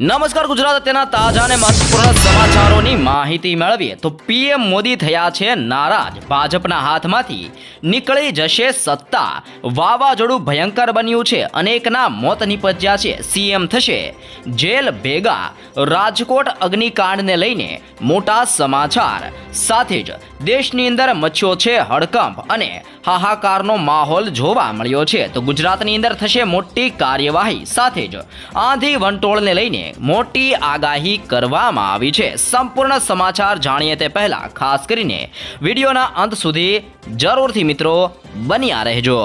નમસ્કાર ગુજરાત, અત્યારના તાજા અને મહત્વપૂર્ણ સમાચારોની માહિતી મેળવીએ તો પીએમ મોદી થયા છે નારાજ. ભાજપના હાથમાંથી નીકળી જશે સત્તા. વાવાઝોડું ભયંકર બન્યું છે. અનેકના મોત નિપજ્યા છે. સીએમ થશે જેલ ભેગા. રાજકોટ અગ્નિકાંડને લઈને મોટા સમાચાર. સાથે જ દેશની અંદર મચ્યો છે હડકંપ અને હાહાકારનો માહોલ જોવા મળ્યો છે. તો ગુજરાતની અંદર થશે મોટી કાર્યવાહી. સાથે જ આંધી વંટોળને લઈને મોટી આગાહી કરવામાં આવી છે. સંપૂર્ણ સમાચાર જાણીએ તે પહેલા ખાસ કરીને વિડીયોના અંત સુધી જરૂરથી મિત્રો બન્યા રહેજો.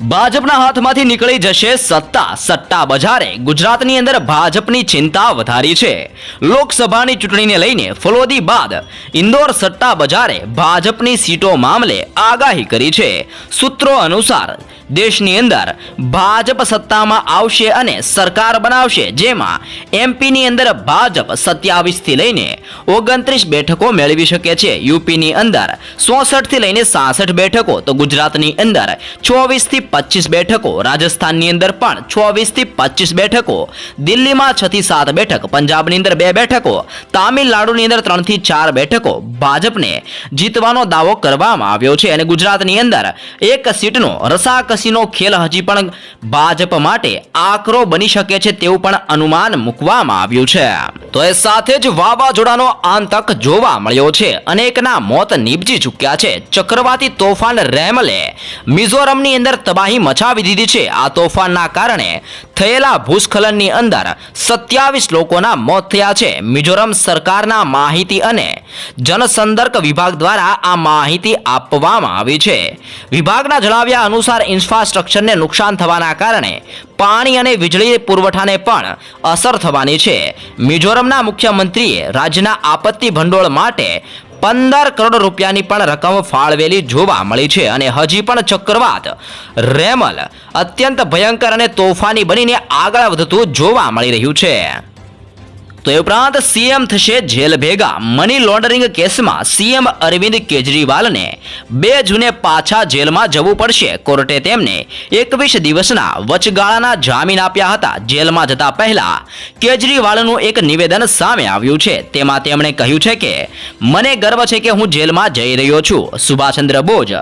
ભાજપના હાથમાંથી નીકળી જશે સત્તા. સટ્ટા બજારે ગુજરાતની અંદર ભાજપની ચિંતા વધારી છે. લોકસભાની ચૂંટણીને લઈને ફલોદી બાદ ઇન્દોર સટ્ટા બજારે ભાજપની સીટો મામલે આગાહી કરી છે. સૂત્રો અનુસાર દેશની અંદર ભાજપ સત્તામાં આવશે અને સરકાર બનાવશે, જેમાં એમપીની અંદર ભાજપ સત્યાવીસથી લઈને ઓગણત્રીસ બેઠકો મેળવી શકે છે. યુપીની અંદર ચોસઠથી લઈને સાસઠ બેઠકો, તો ગુજરાતની અંદર ચોવીસથી પચીસ બેઠકો, રાજસ્થાનની અંદર પણ ચોવીસથી પચીસ બેઠકો, દિલ્હીમાં છ થી સાત બેઠક, પંજાબની અંદર બે બેઠકો, તામિલનાડુની અંદર ત્રણથી ચાર બેઠકો ભાજપને જીતવાનો દાવો કરવામાં આવ્યો છે. અને ગુજરાતની અંદર એક સીટનો, રસાકસીનો ખેલ હજી પણ ભાજપ માટે આકરો બની શકે છે તેવું પણ અનુમાન મૂકવામાં આવ્યું છે. તો એ સાથે જ વાવાઝોડાનો આંતક જોવા મળ્યો છે. અનેકના મોત નીપજી ચૂક્યા છે. ચક્રવાતી તોફાન રેમલે મિઝોરમની અંદર તબાહી મચાવી દીધી છે. આ તોફાનના કારણે થયેલા ભૂસ્ખલનની અંદર સત્યાવીસ લોકોના મોત થયા છે. મિઝોરમ સરકારના માહિતી અને જનસંદર્ક વિભાગ દ્વારા આ માહિતી આપવામાં આવી છે. વિભાગના જણાવ્યા અનુસાર ઇન્ફ્રાસ્ટ્રક્ચરને નુકસાન થવાના કારણે પાણી અને વીજળી પુરવઠાને પણ અસર થવાની છે. મિઝોરમના મુખ્યમંત્રીએ રાજ્યના આપત્તિ ભંડોળ માટે પંદર કરોડ રૂપિયાની પણ રકમ ફાળવેલી જોવા મળી છે અને હજી પણ ચક્રવાત રેમલ અત્યંત ભયંકર અને તોફાની બનીને આગળ વધતું જોવા મળી રહ્યું છે. તો એ ઉપરાંત સીએમ થશે જેલ ભેગા. મની લોન્ડરિંગ કેસમાં સીએમ અરવિંદ કેજરીવાલને બે જૂને પાછા જેલમાં જવું પડશે. કોર્ટે તેમને એકવીસ દિવસના વચગાળાના જામીન આપ્યા હતા. જેલમાં જતા પહેલા કેજરીવાલનું એક નિવેદન સામે આવ્યું છે. તેમાં તેમણે કહ્યું છે કે, મને ગર્વ છે કે હું જેલમાં જઈ રહ્યો છું. સુભાષચંદ્ર બોઝ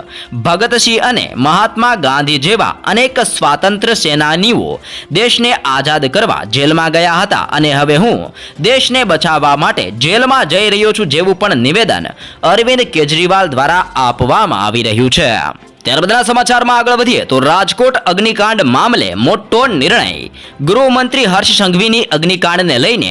ભગતસિંહ અને મહાત્મા ગાંધી જેવા અનેક સ્વાતંત્ર્ય સેનાનીઓ દેશને આઝાદ કરવા જેલમાં ગયા હતા અને હવે હું દેશને બચાવવા માટે જેલમાં જઈ રહ્યો છું જેવું પણ નિવેદન અરવિંદ કેજરીવાલ દ્વારા આપવામાં આવી રહ્યું છે. ત્યારબાદના સમાચારમાં આગળ વધીએ તો રાજકોટ અગ્નિકાંડ મામલે મોટો નિર્ણય. ગૃહમંત્રી હર્ષ સંઘવીની અગ્નિકાંડને લઈને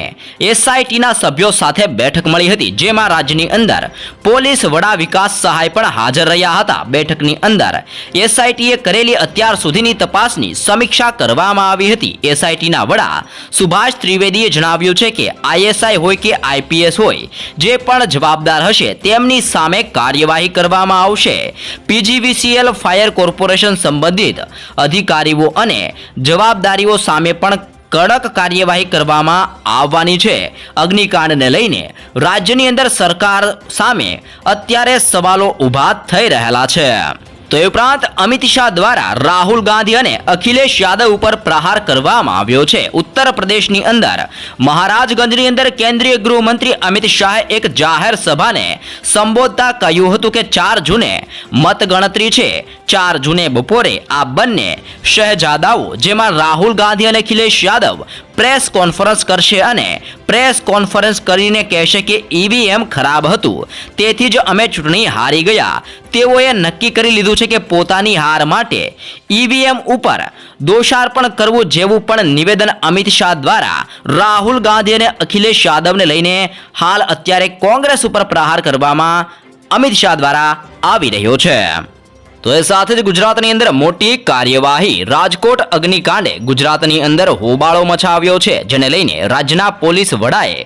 એસઆઈટીના સભ્યો સાથે બેઠક મળી હતી, જેમાં રાજ્યની અંદર પોલીસ વડા વિકાસ સહાય પણ હાજર રહ્યા હતા. બેઠકની અંદર એસઆઈટીએ કરેલી અત્યાર સુધીની તપાસની સમીક્ષા કરવામાં આવી હતી. એસઆઈટીના વડા સુભાષ ત્રિવેદીએ જણાવ્યું છે કે આઈએસઆઈ હોય કે આઈપીએસ હોય, જે પણ જવાબદાર હશે તેમની સામે કાર્યવાહી કરવામાં આવશે. પીજીવીસીએલ ફાયર કોર્પોરેશન સંબંધિત અધિકારીઓ અને જવાબદારીઓ સામે પણ કડક કાર્યવાહી કરવામાં આવવાની છે. અગ્નિકાંડને લઈને રાજ્યની અંદર સરકાર સામે અત્યારે સવાલો ઊભા થઈ રહેલા છે. તો ઉપરાંત અમિત શાહ દ્વારા રાહુલ ગાંધી અને અખિલેશ યાદવ ઉપર પ્રહાર કરવામાં આવ્યો છે. ઉત્તર પ્રદેશની અંદર મહારાજગંજની અંદર કેન્દ્રીય ગૃહમંત્રી અમિત શાહે એક જાહેર સભાને સંબોધતા કહ્યું હતું કે ચાર જૂને મતગણતરી છે. ચાર જૂને બપોરે આ બંને શહેજાદાઓ, જેમાં રાહુલ ગાંધી અને અખિલેશ યાદવ પ્રેસ કોન્ફરન્સ કરશે અને પ્રેસ કોન્ફરન્સ કરીને કહેશે કે ઈવીએમ ખરાબ હતું. તેથી જ અમે ચૂંટણી હારી ગયા. તેઓએ નક્કી કરી લીધું છે કે પોતાની હાર માટે ઈવીએમ ઉપર દોષાર્પણ કરવું જેવું પણ નિવેદન અમિત શાહ દ્વારા રાહુલ ગાંધી અને અખિલેશ યાદવને લઈને હાલ અત્યારે કોંગ્રેસ ઉપર પ્રહાર કરવામાં અમિત શાહ દ્વારા આવી રહ્યો છે. તો એ સાથે જ ગુજરાતની અંદર મોટી કાર્યવાહી, રાજકોટ અગ્નિકાંડે ગુજરાતની અંદર હોબાળો મચાવ્યો છે, જેને લઈને રાજ્યના પોલીસ વડાએ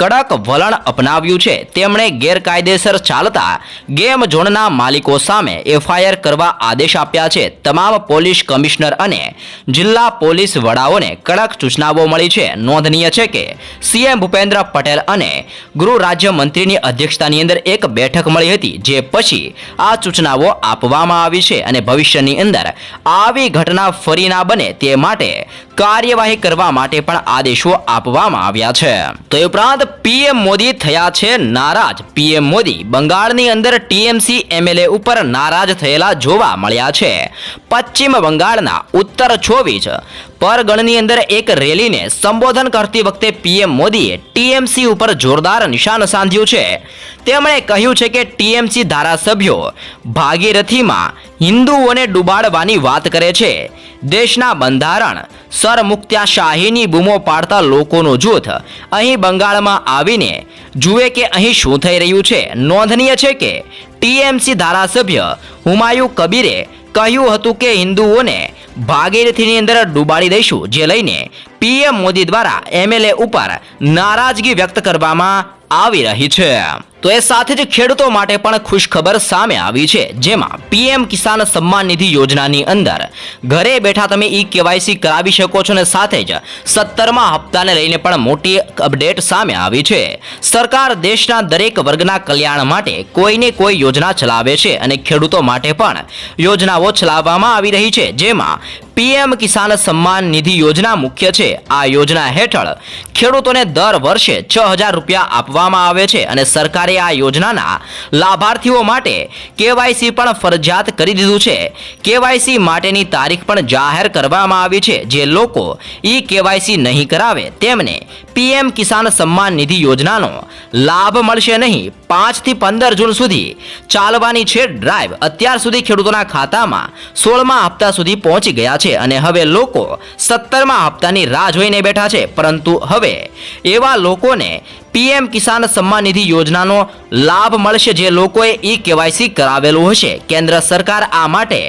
કડક વલણ અપનાવ્યું છે. તેમણે ગેરકાયદેસર ચાલતા ગેમ ઝોનના માલિકો સામે એફઆઈઆર કરવા આદેશ આપ્યા છે. તમામ પોલીસ કમિશનર અને જિલ્લા પોલીસ વડાઓને કડક સૂચનાઓ મળી છે. નોંધનીય છે કે સીએમ ભૂપેન્દ્ર પટેલ અને ગૃહ રાજ્ય મંત્રીની અધ્યક્ષતાની અંદર એક બેઠક મળી હતી, જે પછી આ સૂચનાઓ આપવામાં આવી છે અને ભવિષ્યની અંદર આવી ઘટના ફરી ના બને તે માટે કાર્યવાહી કરવા માટે પણ આદેશો આપવામાં આવ્યા છે. તો એ ઉપરાંત પીએમ મોદી થયા છે નારાજ. પીએમ મોદી બંગાળની અંદર ટીએમસી એમએલએ ઉપર નારાજ થયેલા જોવા મળ્યા છે. પશ્ચિમ બંગાળના ઉત્તર છોવીસ પરગણની અંદર એક રેલીને સંબોધન કરતી વખતે પીએમ મોદીએ ટીએમસી ઉપર જોરદાર નિશાન સાધ્યું છે. તેમણે કહ્યું છે કે ટીએમસી ધારાસભ્યો ભાગીરથીમાં હિન્દુઓને ડૂબાડવાની વાત કરે છે. દેશના બંધારણ સરમુક્ત્યાશાહીની બૂમો પાડતા લોકોનું જૂથ અહીં બંગાળમાં આવીને જુએ કે અહીં શું થઈ રહ્યું છે. નોંધનીય છે કે ટીએમસી ધારાસભ્ય હુમાયુ કબીરે કહ્યું હતું કે હિન્દુઓને ભાગીરથીની અંદર ડૂબાડી દઈશું, જે લઈને પીએમ મોદી દ્વારા એમએલએ ઉપર નારાજગી વ્યક્ત કરવામાં આવી રહી છે. તો એ સાથે જ ખેડૂતો માટે પણ ખુશખબર સામે આવી છે, જેમાં પીએમ કિસાન સન્માન નિધિ યોજનાની અંદર ઘરે બેઠા તમે ઈ કેવાયસી કરાવી શકો છો ને સાથે જ સત્તરમા હપ્તાને લઈને પણ મોટી અપડેટ સામે આવી છે. સરકાર દેશના દરેક વર્ગના કલ્યાણ માટે કોઈને કોઈ યોજના ચલાવે છે અને ખેડૂતો માટે પણ યોજનાઓ ચલાવવામાં આવી રહી છે, જેમાં પીએમ કિસાન સન્માન નિધિ યોજના મુખ્ય છે. આ યોજના હેઠળ ખેડૂતોને દર વર્ષે છ હજાર રૂપિયા આપવામાં આવે છે અને સરકારે આ યોજનાના લાભાર્થીઓ માટે કેવાયસી પણ ફરજિયાત કરી દીધું છે. કેવાયસી માટેની તારીખ પણ જાહેર કરવામાં આવી છે. જે લોકો ઈ કેવાયસી નહીં કરાવે, તેમને પીએમ કિસાન સન્માન નિધિ યોજનાનો લાભ મળશે નહીં. પાંચથી પંદર જૂન સુધી ચાલવાની છે ડ્રાઈવ. અત્યાર સુધી ખેડૂતોના ખાતામાં સોળમા હપ્તા સુધી પહોંચી ગયા છે અને હવે લોકો સત્તરમા હપ્તાની રાહ જોઈને બેઠા છે. પરંતુ હવે એવા લોકોને પીએમ કિસાન સન્માન નિધિ યોજનાનો લાભ મળશે જે લોકોએ ઈ કેવાયસી કરાવેલું હશે. કેન્દ્ર સરકાર આ માટે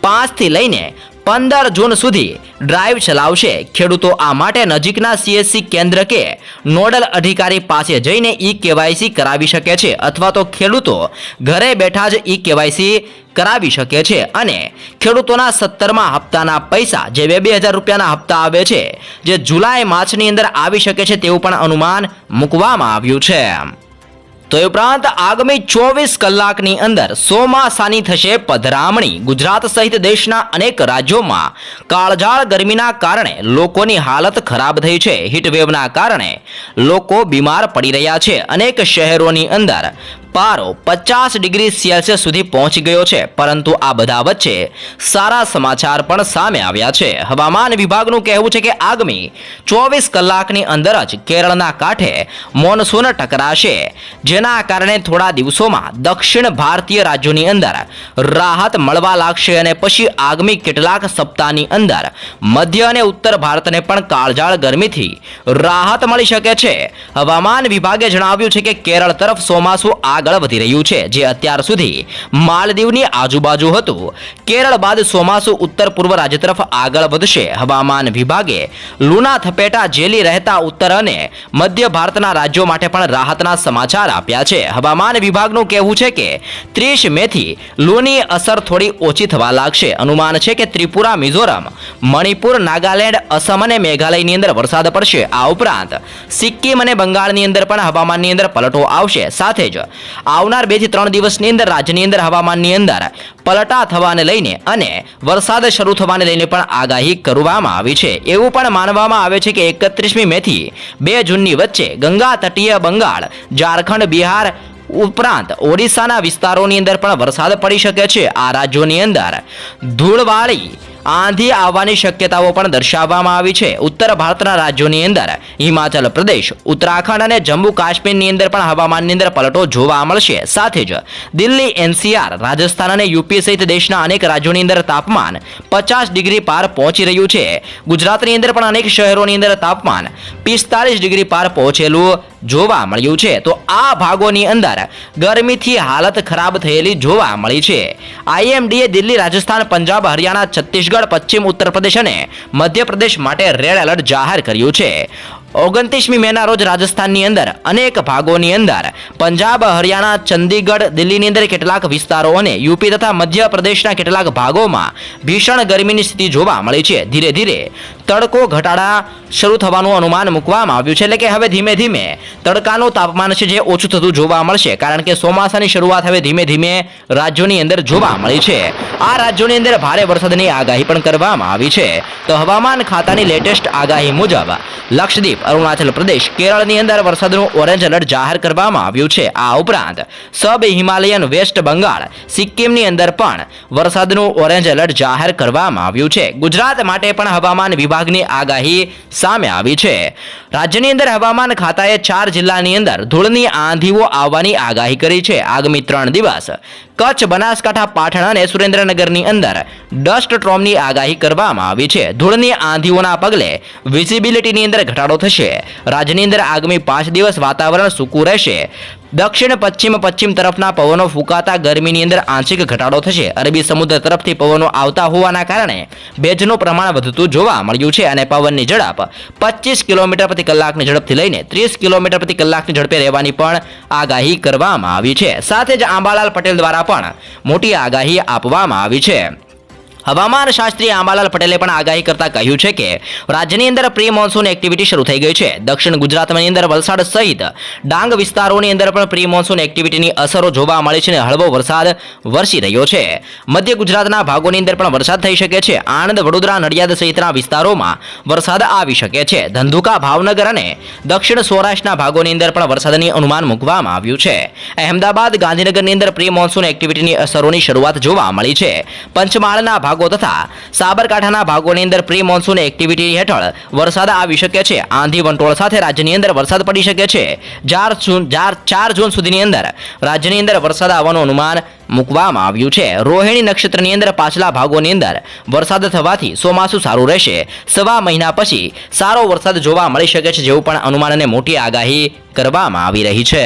પાંચથી લઈને પંદર જૂન સુધી ડ્રાઈવ ચલાવશે. ખેડૂતો આ માટે નજીકના સીએસસી કેન્દ્ર કે નોડલ અધિકારી પાસે જઈને ઈ કેવાયસી કરાવી શકે છે અથવા તો ખેડૂતો ઘરે બેઠા જ ઈ કેવાયસી કરાવી શકે છે અને ખેડૂતોના સત્તરમા હપ્તાના પૈસા, જે બે બે હજાર રૂપિયાના હપ્તા આવે છે, જે જુલાઈ માર્ચની અંદર આવી શકે છે તેવું પણ અનુમાન મૂકવામાં આવ્યું છે. તો એ ઉપરાંત આગામી ચોવીસ કલાકની અંદર ચોમાસાની થશે પધરામણી. ગુજરાત સહિત દેશના અનેક રાજ્યોમાં કાળઝાળ ગરમીના કારણે લોકોની હાલત ખરાબ થઈ છે. હીટવેવના કારણે લોકો બીમાર પડી રહ્યા છે. અનેક શહેરોની અંદર પારો પચાસ ડિગ્રી સેલ્સિયસ સુધી પહોંચી ગયો છે. પરંતુ આ બધા વચ્ચે સારા સમાચાર પણ સામે આવ્યા છે. હવામાન વિભાગનું કહેવું છે કે આગામી ચોવીસ કલાકની અંદર જ કેરળના કાંઠે મોનસૂન ટકરાશે. જેના કારણે થોડા દિવસોમાં દક્ષિણ ભારતીય રાજ્યોની અંદર રાહત મળવા લાગશે અને પછી આગામી કેટલાક સપ્તાહની અંદર મધ્ય અને ઉત્તર ભારતને પણ કાળજાળ ગરમીથી રાહત મળી શકે છે. હવામાન વિભાગે જણાવ્યું છે કે કેરળ તરફ ચોમાસું આગળ વધી રહ્યું છે, જે અત્યાર સુધી માલદીવની આજુબાજુ હતું. કેરળ બાદ ચોમાસું ઉત્તર પૂર્વ રાજ્ય તરફ આગળ વધશે. હવામાન વિભાગે લૂના થપેટા જેલી રહેતા ઉત્તર અને મધ્ય ભારતના રાજ્યો માટે પણ રાહતના સમાચાર આપ્યા છે. હવામાન વિભાગનું કહેવું છે કે ત્રીસ મેથી લૂની અસર થોડી ઓછી થવા લાગશે. અનુમાન છે કે ત્રિપુરા, મિઝોરમ, મણિપુર, નાગાલેન્ડ, અસમ અને મેઘાલયની અંદર વરસાદ પડશે. આ ઉપરાંત સિક્કિમ અને બંગાળની અંદર પણ હવામાનની અંદર પલટો આવશે. સાથે જ આવનાર બેથી ત્રણ દિવસની અંદર રાજ્યની અંદર હવામાનની અંદર પલટા થવાને લઈને અને વરસાદ શરૂ થવાને લઈને પણ આગાહી કરવામાં આવી છે. એવું પણ માનવામાં આવે છે કે એકત્રીસમી મેથી બે જૂનની વચ્ચે ગંગા તટીય બંગાળ, ઝારખંડ, બિહાર ઉપરાંત ઓડિશાના વિસ્તારોની અંદર પણ વરસાદ પડી શકે છે. આ રાજ્યોની અંદર ધૂળવાળી આંધી આવવાની શક્યતાઓ પણ દર્શાવવામાં આવી છે. ઉત્તર ભારતના રાજ્યોની અંદર હિમાચલ પ્રદેશ, ઉત્તરાખંડ અને જમ્મુ કાશ્મીરની અંદર પણ હવામાનની અંદર પલટો જોવા મળશે. સાથે જ દિલ્હી, એનસીઆર, રાજસ્થાન અને યુપી સહિત દેશના અનેક રાજ્યોની અંદર તાપમાન પચાસ ડિગ્રી પાર પહોંચી રહ્યું છે. ગુજરાતની અંદર પણ અનેક શહેરોની અંદર તાપમાન પિસ્તાલીસ ડિગ્રી પાર પહોંચેલું જોવા મળ્યું છે, તો આ ભાગોની અંદર ગરમીથી હાલત ખરાબ થયેલી જોવા મળી છે. આઈએમડીએ દિલ્હી, રાજસ્થાન, પંજાબ, હરિયાણા, છત્તીસગઢ, પશ્ચિમ ઉત્તર પ્રદેશ અને મધ્યપ્રદેશ માટે રેડ એલર્ટ જાહેર કર્યું છે. ઓગણત્રીસમી મેના રોજ રાજસ્થાનની અંદર અનેક ભાગોની અંદર પંજાબ, હરિયાણા, ચંદીગઢ, દિલ્હીની અંદર કેટલાક વિસ્તારો અને યુપી તથા મધ્યપ્રદેશના કેટલાક ભાગોમાં ભીષણ ગરમીની સ્થિતિ જોવા મળી છે. ધીરે ધીરે તડકો ઘટાડા શરૂ થવાનું અનુમાન મૂકવામાં આવ્યું છે એટલે કે હવે ધીમે ધીમે તડકાનું તાપમાન છે જે ઓછું થતું જોવા મળશે કારણ કે ચોમાસાની શરૂઆત હવે ધીમે ધીમે રાજ્યોની અંદર જોવા મળી છે. આ રાજ્યોની અંદર ભારે વરસાદની આગાહી પણ કરવામાં આવી છે. તો હવામાન ખાતાની લેટેસ્ટ આગાહી મુજબ લક્ષદ્વીપ, અરુણાચલ પ્રદેશ, કેરળની અંદર વરસાદનું ઓરેન્જ એલર્ટ જાહેર કરવામાં આવ્યું છે. આ ઉપરાંત સબ હિમાલયન વેસ્ટ બંગાળ, સિક્કિમની અંદર પણ વરસાદનું ઓરેન્જ એલર્ટ જાહેર કરવામાં આવ્યું છે. ગુજરાત માટે પણ હવામાન વિભાગની આગાહી સામે આવી છે. રાજ્યની અંદર હવામાન ખાતાએ ચાર જિલ્લાની અંદર ધૂળની આંધીઓ આવવાની આગાહી કરી છે. આગામી ત્રણ દિવસ કચ્છ, બનાસકાંઠા, પાટણ અને સુરેન્દ્રનગરની અંદર ડસ્ટ ટ્રોમની આગાહી કરવામાં આવી છે. ધૂળની આંધીઓના પગલે વિઝિબિલિટીની અંદર ઘટાડો થશે. રાજ્યની અંદર આગામી પાંચ દિવસ વાતાવરણ સૂકું રહેશે. દક્ષિણ, પશ્ચિમ પશ્ચિમ તરફના પવનો ફૂંકાતા ગરમીની અંદર આંશિક ઘટાડો થશે. અરબી સમુદ્ર તરફથી પવનો આવતા હોવાના કારણે ભેજનું પ્રમાણ વધતું જોવા મળ્યું છે અને પવનની ઝડપ પચીસ કિલોમીટર પ્રતિ કલાકની ઝડપથી લઈને ત્રીસ કિલોમીટર પ્રતિ કલાકની ઝડપે રહેવાની પણ આગાહી કરવામાં આવી છે. સાથે જ આંબાલાલ પટેલ દ્વારા પણ મોટી આગાહી આપવામાં આવી છે. હવામાન શાસ્ત્રી આંબાલાલ પટેલે પણ આગાહી કરતા કહ્યું છે કે, રાજ્યની અંદર પ્રી મોન્સૂન એક્ટિવિટી શરૂ થઈ ગઈ છે. દક્ષિણ ગુજરાતની અંદર વલસાડ સહિત ડાંગ વિસ્તારોની અંદર પણ પ્રી મોન્સૂન એક્ટિવિટીની અસરો જોવા મળી છે અને હળવો વરસાદ વરસી રહ્યો છે. મધ્ય ગુજરાતના ભાગોની અંદર પણ વરસાદ થઈ શકે છે. આણંદ, વડોદરા, નડિયાદ સહિતના વિસ્તારોમાં વરસાદ આવી શકે છે. ધંધુકા, ભાવનગર અને દક્ષિણ સૌરાષ્ટ્રના ભાગોની અંદર પણ વરસાદની અનુમાન મૂકવામાં આવ્યું છે. અહેમદાબાદ, ગાંધીનગરની અંદર પ્રી મોન્સૂન એક્ટિવિટીની અસરોની શરૂઆત જોવા મળી છે. પંચમહાલના ભાગો તથા સાબરકાંઠાના ભાગોની અંદર પ્રી મોન્સૂન એક્ટિવિટી હેઠળ વરસાદ આવી શકે છે. આંધી વંટોળ સાથે રાજ્યની અંદર વરસાદ પડી શકે છે. ચાર જૂન ચાર ચાર જૂન સુધીની અંદર રાજ્યની અંદર વરસાદ આવવાનું અનુમાન મૂકવામાં આવ્યું છે. રોહિણી નક્ષત્રની અંદર પાછલા ભાગોની અંદર વરસાદ થવાથી ચોમાસું સારું રહેશે. સવા મહિના પછી સારો વરસાદ જોવા મળી શકે છે, જેવું પણ અનુમાન અને મોટી આગાહી કરવામાં આવી રહી છે.